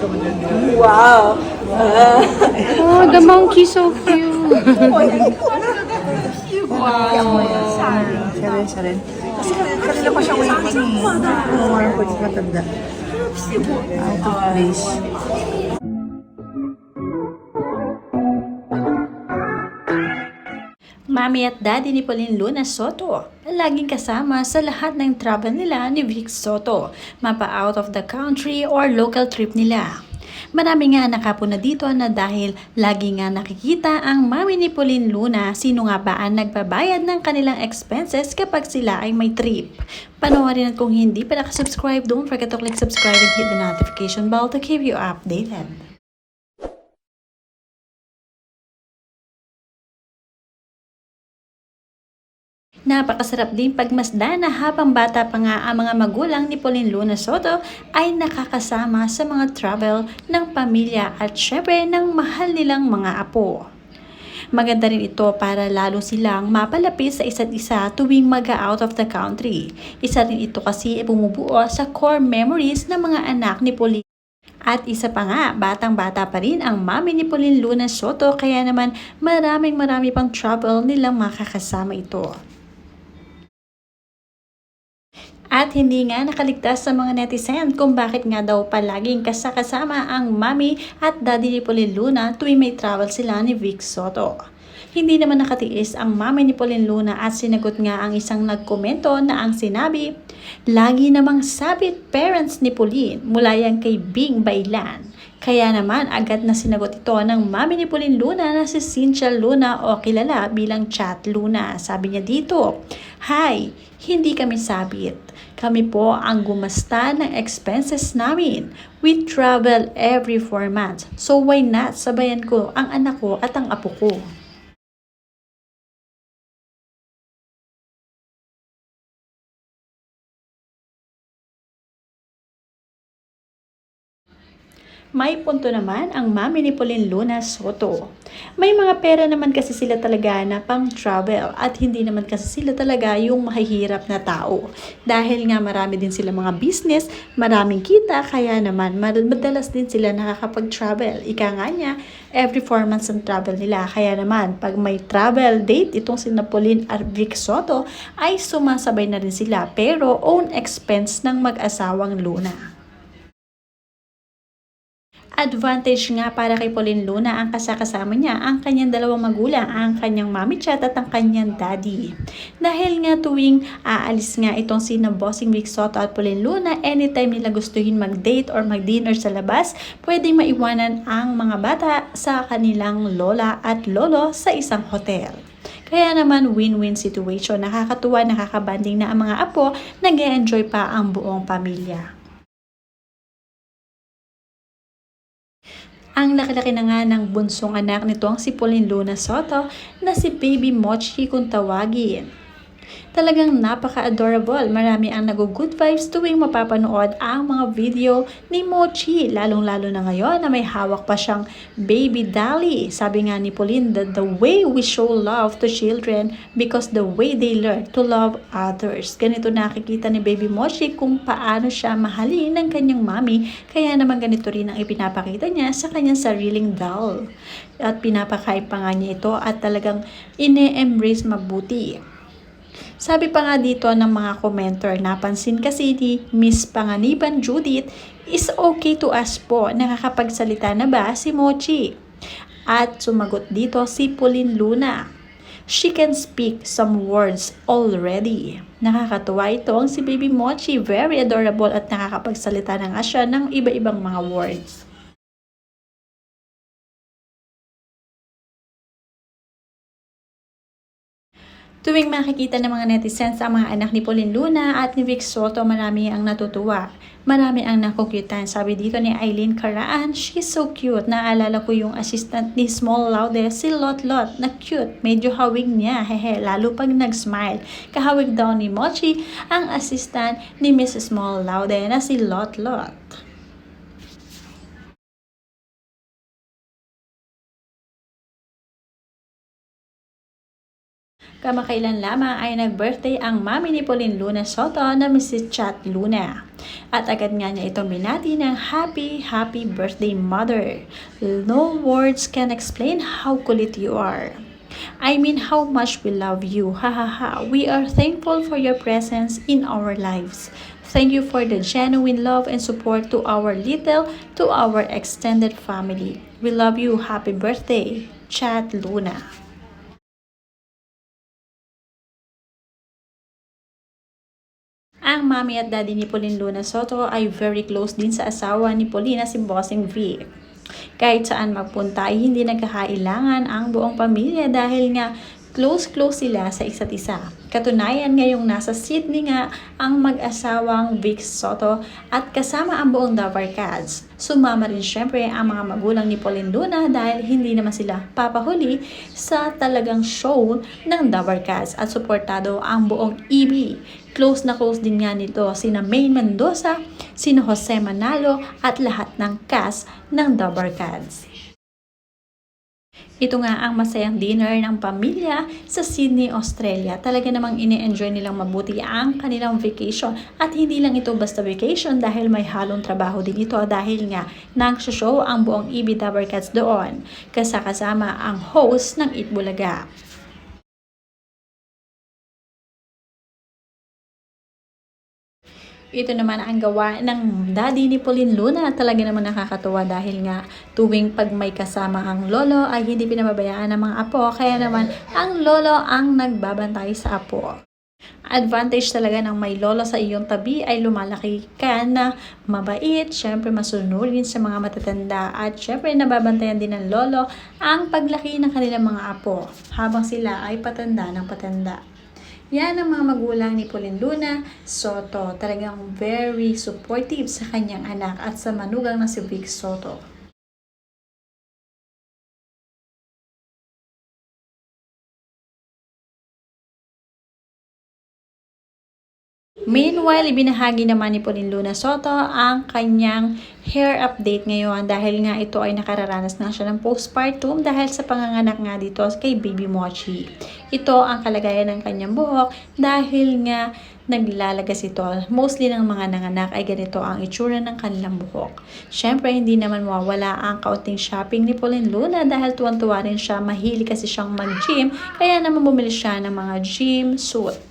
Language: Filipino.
Wow! Oh, the monkey so cute. Siya rin, siya rin. Kasi kanila pa siya waiting eh. Parang pwede matanda. Out of place. Mami at Daddy ni Pauline Luna Soto laging kasama sa lahat ng travel nila ni Vic Soto, mapa out of the country or local trip nila. Marami nga nakapuna dito na dahil lagi nga nakikita ang mami ni Pauline Luna sino nga ba ang nagbabayad ng kanilang expenses kapag sila ay may trip. Panoorin at kung hindi pa nakasubscribe, don't forget to click subscribe and hit the notification bell to keep you updated. Napakasarap din pagmasdan na habang bata pa nga ang mga magulang ni Pauline Luna Soto ay nakakasama sa mga travel ng pamilya at syempre ng mahal nilang mga apo. Maganda rin ito para lalo silang mapalapit sa isa't isa tuwing mag-out of the country. Isa rin ito kasi bumubuo sa core memories ng mga anak ni Pauline. At isa pa nga, batang-bata pa rin ang mami ni Pauline Luna Soto kaya naman maraming marami pang travel nilang makakasama ito. At hindi nga nakaligtas sa mga netizen kung bakit nga daw palaging kasakasama ang mami at daddy ni Pauline Luna tuwing may travel sila ni Vic Soto. Hindi naman nakatiis ang mami ni Pauline Luna at sinagot nga ang isang nagkomento na ang sinabi, Lagi namang sabit parents ni Pauline mula yan kay Bing Bailan. Kaya naman agad na sinagot ito ng mami ni Pauline Luna na si Cynthia Luna o kilala bilang Chat Luna. Sabi niya dito, Hi, hindi kami sabit. Kami po ang gumasta ng expenses namin. We travel every 4 months. So why not sabayan ko ang anak ko at ang apo ko? May punto naman ang mami ni Pauline Luna Soto. May mga pera naman kasi sila talaga na pang travel at hindi naman kasi sila talaga yung mahihirap na tao. Dahil nga marami din sila mga business, maraming kita, kaya naman madalas din sila nakakapag-travel. Ika nga niya, every 4 months ang travel nila. Kaya naman, pag may travel date, itong si Pauline Arvic Soto, ay sumasabay na rin sila pero own expense ng mag-asawang Luna. Advantage nga para kay Pauline Luna ang kasakasama niya ang kanyang dalawang magulang, ang kanyang mami chat at ang kanyang daddy. Dahil nga tuwing aalis nga itong si Bossing Vic Soto at Pauline Luna, anytime nila gustuhin mag-date or mag-dinner sa labas, pwedeng maiwanan ang mga bata sa kanilang lola at lolo sa isang hotel. Kaya naman win-win situation, nakakatuwa, nakakabanding na ang mga apo, nag enjoy pa ang buong pamilya. Ang laki-laki na nga ng bunsong anak nito ang si Pauline Luna Soto na si Baby Mochi kung tawagin. Talagang napaka-adorable. Marami ang nag-good vibes tuwing mapapanood ang mga video ni Mochi. Lalong-lalo na ngayon na may hawak pa siyang baby dolly. Sabi nga ni Pauline that the way we show love to children because the way they learn to love others. Ganito nakikita ni baby Mochi kung paano siya mahalin ng kanyang mami. Kaya naman ganito rin ang ipinapakita niya sa kanyang sariling doll. At pinapakain pa nga niya ito at talagang ine-embrace mabuti. Sabi pa nga dito ng mga commenter, napansin kasi ni Miss Panganiban Judith, is okay to ask po, nakakapagsalita na ba si Mochi? At sumagot dito si Pauline Luna. She can speak some words already. Nakakatuwa ito ang si Baby Mochi, very adorable at nakakapagsalita na nga siya ng iba-ibang mga words. Tuwing makikita ng mga netizens ang mga anak ni Pauline Luna at ni Vic Soto, marami ang natutuwa. Marami ang nakukyutan. Sabi dito ni Eileen Caraan, she's so cute. Naalala ko yung assistant ni Small Laude, si Lot Lot, na cute. Medyo hawig niya, hehe, lalo pag nag-smile. Kahawig daw ni Mochi ang assistant ni Miss Small Laude na si Lot Lot. Kamakailan lamang ay nag-birthday ang mami ni Pauline Luna Soto na Mrs. Chat Luna. At agad nga niya itong binati ng happy, happy birthday mother. No words can explain how kulit you are. I mean how much we love you. Ha ha ha. We are thankful for your presence in our lives. Thank you for the genuine love and support to our little, to our extended family. We love you. Happy birthday, Chat Luna. Mami at daddy ni Pauline Luna Soto ay very close din sa asawa ni Pauline na si Bossing V. Kahit saan magpunta ay hindi nagkakailangan ang buong pamilya dahil nga close-close sila sa isa't isa. Katunayan ngayong nasa Sydney nga ang mag-asawang Vic Soto at kasama ang buong Davar Cats. Sumama rin syempre ang mga magulang ni Pauline Luna dahil hindi naman sila papahuli sa talagang show ng Davar Cats at suportado ang buong EB. Close na close din nga nito sina Maine Mendoza, sina Jose Manalo at lahat ng cast ng Dabar Cats. Ito nga ang masayang dinner ng pamilya sa Sydney, Australia. Talaga namang ini-enjoy nilang mabuti ang kanilang vacation. At hindi lang ito basta vacation dahil may halong trabaho din ito dahil nga nang-show ang buong EB Dabber Cats doon. Kasakasama ang host ng Itbulaga. Ito naman ang gawa ng daddy ni Pauline Luna. Talaga naman nakakatuwa dahil nga tuwing pag may kasama ang lolo ay hindi pinababayaan ng mga apo. Kaya naman ang lolo ang nagbabantay sa apo. Advantage talaga ng may lolo sa iyong tabi ay lumalaki ka na mabait, syempre masunurin sa mga matatanda at syempre nababantayan din ng lolo ang paglaki ng kanilang mga apo habang sila ay patanda ng patanda. Yan ang mga magulang ni Pauline Luna Soto. Talagang very supportive sa kanyang anak at sa manugang na si Vic Soto. Meanwhile, ibinahagi naman ni Pauline Luna Soto ang kanyang hair update ngayon dahil nga ito ay nakararanas na siya ng postpartum dahil sa panganganak nga dito kay Baby Mochi. Ito ang kalagayan ng kanyang buhok dahil nga naglalagas ito. Mostly ng mga nanganak ay ganito ang itsura ng kanilang buhok. Siyempre, hindi naman mawala ang kaunting shopping ni Pauline Luna dahil tuwan-tuwa rin siya. Mahili kasi siyang mag-gym kaya naman bumili siya ng mga gym suit.